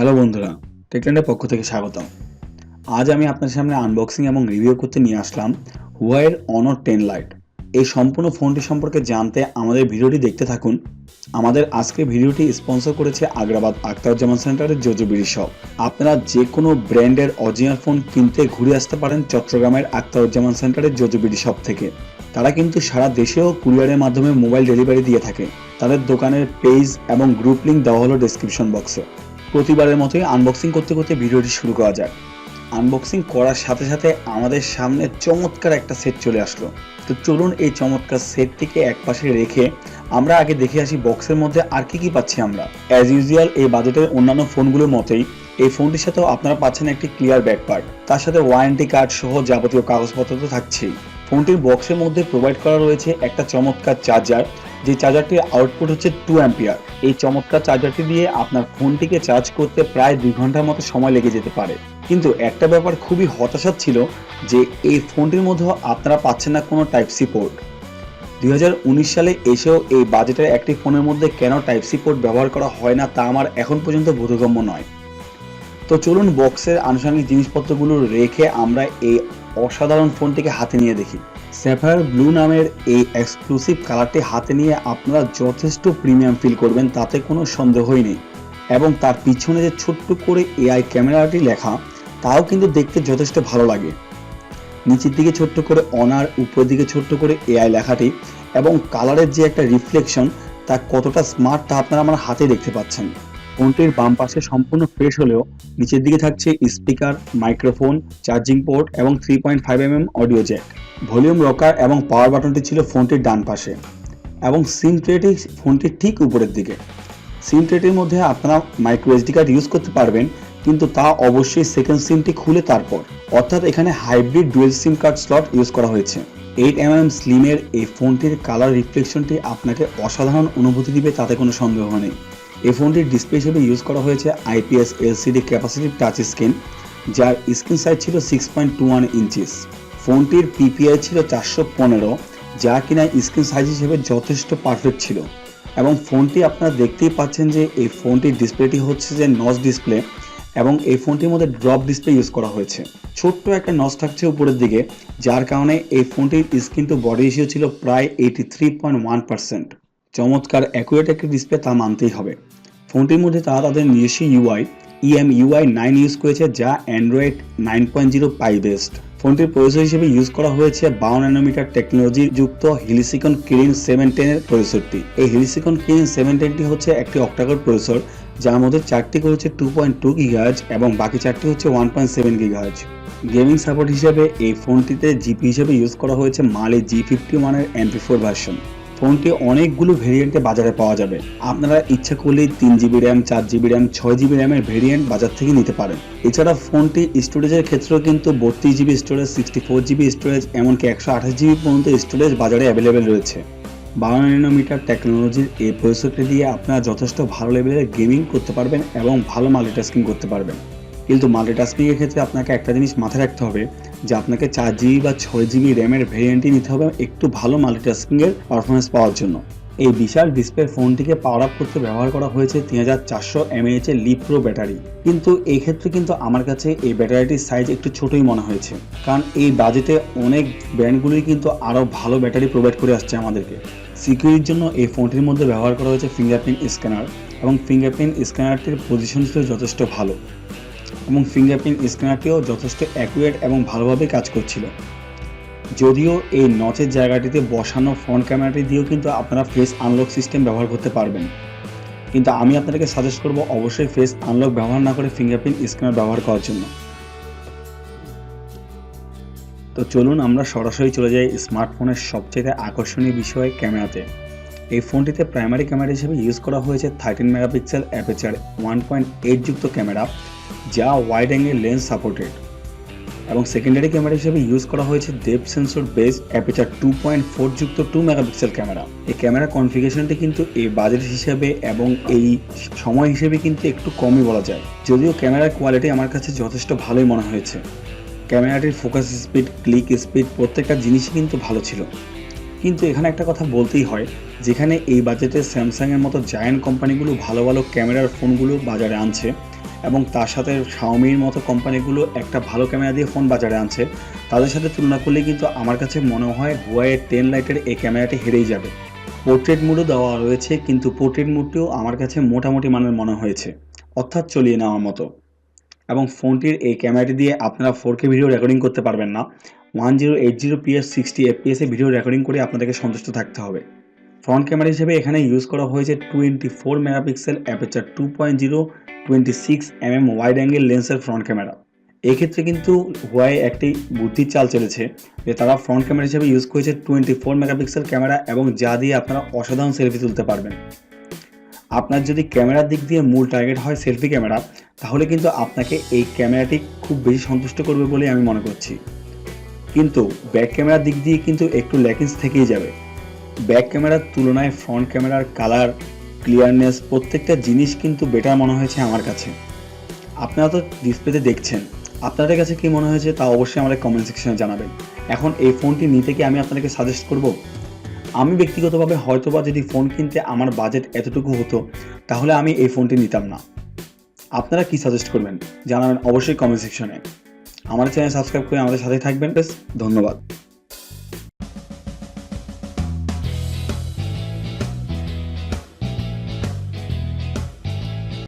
Hello বন্ধুরা টেকল্যান্ডের পক্ষ থেকে স্বাগতম। আজ আমি আপনার সামনে আনবক্সিং এবং রিভিউ করতে নিয়ে আসলাম হুয়াইয়ের অনর টেন লাইট এই সম্পূর্ণ ফোনটি সম্পর্কে জানতে আমাদের ভিডিওটি দেখতে থাকুন। আমাদের আজকের ভিডিওটি স্পন্সর করেছে আগ্রাবাদ আক্তারুজ্জামান সেন্টারের জোজোবিড়ি শপ আপনারা যে কোনো ব্র্যান্ডের অরিজিনাল ফোন কিনতে ঘুরে আসতে পারেন চট্টগ্রামের আক্তারুজ্জামান সেন্টারের জোজোবিড়ি শপ থেকে। তারা কিন্তু সারা দেশেও কুরিয়ারের মাধ্যমে মোবাইল ডেলিভারি দিয়ে থাকে। তাদের দোকানের পেজ এবং গ্রুপ লিঙ্ক দেওয়া হলো ডেসক্রিপশন বক্সে প্রতিবারের মতোই আনবক্সিং করতে করতে ভিডিওটি শুরু করা যাক। আনবক্সিং করার সাথে সাথে আমাদের সামনে চমৎকার একটা সেট চলে আসলো। তো চলুন এই চমৎকার সেটটিকে একপাশে রেখে আমরা আগে দেখে আসি বক্সের মধ্যে আর কি কি পাচ্ছি আমরা। অ্যাজ ইউজুয়াল এই বাজেটের অন্যান্য ফোনগুলোর মতোই এই ফোনটির সাথেও আপনারা পাচ্ছেন একটি ক্লিয়ার ব্যাক পার্ট তার সাথে ওয়ারেন্টি কার্ড সহ যাবতীয় কাগজপত্র তো থাকছেই। ফোনটির বক্সের মধ্যে প্রোভাইড করা রয়েছে একটা চমৎকার চার্জার যে চার্জারটির আউটপুট হচ্ছে টু অ্যাম্পিয়ার এই চমৎকার চার্জারটি দিয়ে আপনার ফোনটিকে চার্জ করতে প্রায় দুই ঘণ্টার মতো সময় লেগে যেতে পারে। কিন্তু একটা ব্যাপার খুবই হতাশার ছিল, যে এই ফোনটির মধ্যে আপনারা পাচ্ছেন না কোনো টাইপ সি পোর্ট দুই হাজার উনিশ সালে এসেও এই বাজেটের একটি ফোনের মধ্যে কেন টাইপ সি পোর্ট ব্যবহার করা হয় না, তা আমার এখন পর্যন্ত বোধগম্য নয়। তো চলুন বক্সের আনুষঙ্গিক জিনিসপত্রগুলো রেখে আমরা এই অসাধারণ ফোনটিকে হাতে নিয়ে দেখি। স্যাফায়ার ব্লু নামের এই এক্সক্লুসিভ কালারটি হাতে নিয়ে আপনারা যথেষ্ট প্রিমিয়াম ফিল করবেন, তাতে কোনো সন্দেহই নেই। এবং তার পিছনে যে ছোট্ট করে এআই ক্যামেরাটি লেখা, তাও কিন্তু দেখতে যথেষ্ট ভালো লাগে। নিচের দিকে ছোট্ট করে অনার উপরের দিকে ছোট্ট করে এআই লেখাটি এবং কালারের যে একটা রিফ্লেকশন তা কতটা স্মার্ট তা আপনারা আমার হাতে দেখতে পাচ্ছেন। ফোনটির বাম পাশে সম্পূর্ণ ফ্রেশ হলেও নিচের দিকে থাকছে স্পিকার মাইক্রোফোন চার্জিং পোর্ট এবং three point five M M audio jack volume rocker এবং পাওয়ার বাটনটি ছিল ফোনটির ডান পাশে এবং সিম ট্রেটি ফোনটির ঠিক উপরের দিকে। সিম ট্রেটির মধ্যে আপনারা মাইক্রো এসডি কার্ড ইউজ করতে পারবেন, কিন্তু তা অবশ্যই সেকেন্ড সিমটি খুলে তারপর। অর্থাৎ এখানে hybrid dual SIM card slot use করা হয়েছে। এইট এম এম স্লিমের এই ফোনটির কালার রিফ্লেকশনটি আপনাকে অসাধারণ অনুভূতি দিবে, তাতে কোনো সন্দেহ নেই। এই ফোনটির ডিসপ্লে হিসেবে ইউজ করা হয়েছে IPS LCD capacitive touch screen যার স্ক্রিন সাইজ ছিল six point two one inches ফোনটির পিপিআই ছিল চারশো পনেরো, যা কিনা স্ক্রিন সাইজ হিসেবে যথেষ্ট পারফেক্ট ছিল। এবং ফোনটি আপনারা দেখতেই পাচ্ছেন যে এই ফোনটির ডিসপ্লেটি হচ্ছে যে নচ ডিসপ্লে এবং এই ফোনটির মধ্যে ড্রপ ডিসপ্লে ইউজ করা হয়েছে। ছোট্ট একটা নচ থাকছে উপরের দিকে, যার কারণে এই ফোনটির স্ক্রিন টু বডি রেশিও ছিল প্রায় eighty three point one percent চমৎকার অ্যাকুরেট একটি ডিসপ্লে তা মানতেই হবে। ফোনটির মধ্যে তারা তাদের নিজস্ব UI EM UI nine use করেছে, যা Android nine point zero pie based ফোনটির প্রসেসর হিসেবে ইউজ করা হয়েছে বাউন ন্যানোমিটার টেকনোলজি যুক্ত হিলিসিকন কিরিন সেভেন টেনের প্রসেসরটি এই হিলিসিকন কিরিন সেভেন টেনটি হচ্ছে একটি অক্টাকর প্রসেসর যার মধ্যে চারটি হচ্ছে টু পয়েন্ট টু গিগাহাজ এবং বাকি চারটি হচ্ছে ওয়ান পয়েন্ট সেভেন গিগাহাজ গেমিং সাপোর্ট হিসেবে এই ফোনটিতে জিপি হিসেবে ইউজ করা হয়েছে মালে জি ফিফটি ওয়ানের এমপি ফোর ভার্সন ফোনটি অনেকগুলো ভেরিয়েন্টে বাজারে পাওয়া যাবে। আপনারা ইচ্ছা করলেই তিন জিবি র্যাম চার জিবি র্যাম ছয় জিবি র্যামের ভেরিয়েন্ট বাজার থেকে নিতে পারেন। এছাড়া ফোনটি স্টোরেজের ক্ষেত্রেও কিন্তু বত্রিশ GB storage sixty four GB storage এমনকি একশো আঠাশ জিবি পর্যন্ত স্টোরেজ বাজারে অ্যাভেলেবেল রয়েছে। বারো ন্যানোমিটার টেকনোলজির এই প্রসেসরটি দিয়ে আপনারা যথেষ্ট ভালো লেভেলের গেমিং করতে পারবেন এবং ভালো মাল্টিটাস্কিং করতে পারবেন। কিন্তু মাল্টিটাস্কিংয়ের ক্ষেত্রে আপনাকে একটা জিনিস মাথায় রাখতে হবে যে আপনাকে চার জিবি বা ছয় জিবি র্যামের ভেরিয়েন্টই নিতে হবে একটু ভালো মাল্টিটাস্কিংয়ের পারফরমেন্স পাওয়ার জন্য। এই বিশাল ডিসপ্লে ফোনটিকে পাওয়ার আপ করতে ব্যবহার করা হয়েছে তিন হাজার চারশো এমএএচ এর লিপ প্রো ব্যাটারি কিন্তু এই ক্ষেত্রে কিন্তু আমার কাছে এই ব্যাটারিটির সাইজ একটু ছোটই মনে হয়েছে। কারণ এই বাজেটে অনেক ব্র্যান্ডগুলোই কিন্তু আরও ভালো ব্যাটারি প্রোভাইড করে আসছে আমাদেরকে। সিকিউরিটির জন্য এই ফোনটির মধ্যে ব্যবহার করা হয়েছে ফিঙ্গারপ্রিন্ট স্ক্যানার এবং ফিঙ্গারপ্রিন্ট স্ক্যানারটির পজিশন ছিল যথেষ্ট ভালো। এবং ফিঙ্গারপ্রিন্ট স্ক্যানারটিও যথেষ্ট অ্যাকুরেট এবং ভালোভাবে কাজ করছিল। যদিও এই নচের জায়গাটিতে বসানো ফ্রন্ট ক্যামেরাটি দিয়েও কিন্তু আপনারা ফেস আনলক সিস্টেম ব্যবহার করতে পারবেন। কিন্তু আমি আপনাদেরকে সাজেস্ট করব অবশ্যই ফেস আনলক ব্যবহার না করে ফিঙ্গারপ্রিন্ট স্ক্যানার ব্যবহার করার জন্য। তো চলুন আমরা সরাসরি চলে যাই স্মার্টফোনের সবচেয়ে আকর্ষণীয় বিষয় ক্যামেরাতে। এই ফোনটিতে প্রাইমারি ক্যামেরা হিসেবে ইউজ করা হয়েছে thirteen megapixel aperture one point eight যুক্ত ক্যামেরা যা ওয়াইড অ্যাঙ্গেল লেন্স সাপোর্টেড এবং সেকেন্ডারি ক্যামেরা হিসেবে ইউজ করা হয়েছে depth sensor based aperture two point four যুক্ত টু মেগাপিক্সেল ক্যামেরা এই ক্যামেরা কনফিগারেশনটি কিন্তু এই বাজেট হিসাবে এবং এই সময় হিসেবে কিন্তু একটু কমই বলা যায়। যদিও ক্যামেরার কোয়ালিটি আমার কাছে যথেষ্ট ভালোই মনে হয়েছে। ক্যামেরাটির ফোকাস স্পিড ক্লিক স্পিড প্রত্যেকটা জিনিসই কিন্তু ভালো ছিল। কিন্তু এখানে একটা কথা বলতেই হয়, যেখানে এই বাজেটে স্যামসাংয়ের মতো জায়ান্ট কোম্পানিগুলো ভালো ভালো ক্যামেরার ফোনগুলো বাজারে আনছে এবং তার সাথে শাওমির মতো কোম্পানিগুলো একটা ভালো ক্যামেরা দিয়ে ফোন বাজারে আনছে। তাদের সাথে তুলনা করলে কিন্তু আমার কাছে মনে হয় হুয়াইয়ের টেন লাইটের এই ক্যামেরাটি হেরেই যাবে। পোর্ট্রেট মোডও দেওয়া রয়েছে, কিন্তু পোর্ট্রেট মোডটিও আমার কাছে মোটামুটি মানের মনে হয়েছে। অর্থাৎ চলিয়ে নেওয়ার মতো। এবং ফোনটির এই ক্যামেরাটি দিয়ে আপনারা ফোর ভিডিও রেকর্ডিং করতে পারবেন না। One zero eight zero PS sixty এফপিএসে video recording করে আপনাদেরকে সন্তুষ্ট থাকতে হবে। ফ্রন্ট ক্যামেরা হিসেবে এখানে ইউজ করা হয়েছে twenty four megapixel aperture two point zero twenty six M M wide angle লেন্সের ফ্রন্ট ক্যামেরা এক্ষেত্রে কিন্তু হোয়াই একটি বুদ্ধির চাল চলেছে যে তারা ফ্রন্ট ক্যামেরা হিসেবে ইউজ করেছে টোয়েন্টি ফোর মেগাপিক্সেল ক্যামেরা এবং যা দিয়ে আপনারা অসাধারণ সেলফি তুলতে পারবেন। আপনার যদি ক্যামেরার দিক দিয়ে মূল টার্গেট হয় সেলফি ক্যামেরা তাহলে কিন্তু আপনাকে এই ক্যামেরাটি খুব বেশি সন্তুষ্ট করবে বলে আমি মনে করছি। কিন্তু ব্যাক ক্যামেরার দিক দিয়ে কিন্তু একটু ল্যাকিংস থেকেই যাবে। ব্যাক ক্যামেরার তুলনায় ফ্রন্ট ক্যামেরার কালার ক্লিয়ারনেস প্রত্যেকটা জিনিস কিন্তু বেটার মনে হয়েছে আমার কাছে। আপনারা তো ডিসপ্লেতে দেখছেন। আপনাদের কাছে কি মনে হয়েছে তা অবশ্যই আমাদের কমেন্ট সেকশনে জানাবেন। এখন এই ফোনটি নিতে কি আমি আপনাদেরকে সাজেস্ট করব? আমি ব্যক্তিগতভাবে হয়তোবা যদি ফোন কিনতে আমার বাজেট এতটুকু হতো, তাহলে আমি এই ফোনটি নিতাম না। আপনারা কি সাজেস্ট করবেন? জানাবেন অবশ্যই কমেন্ট সেকশনে আমার চ্যানেল সাবস্ক্রাইব করে আমাদের সাথে থাকবেন। বেশ ধন্যবাদ।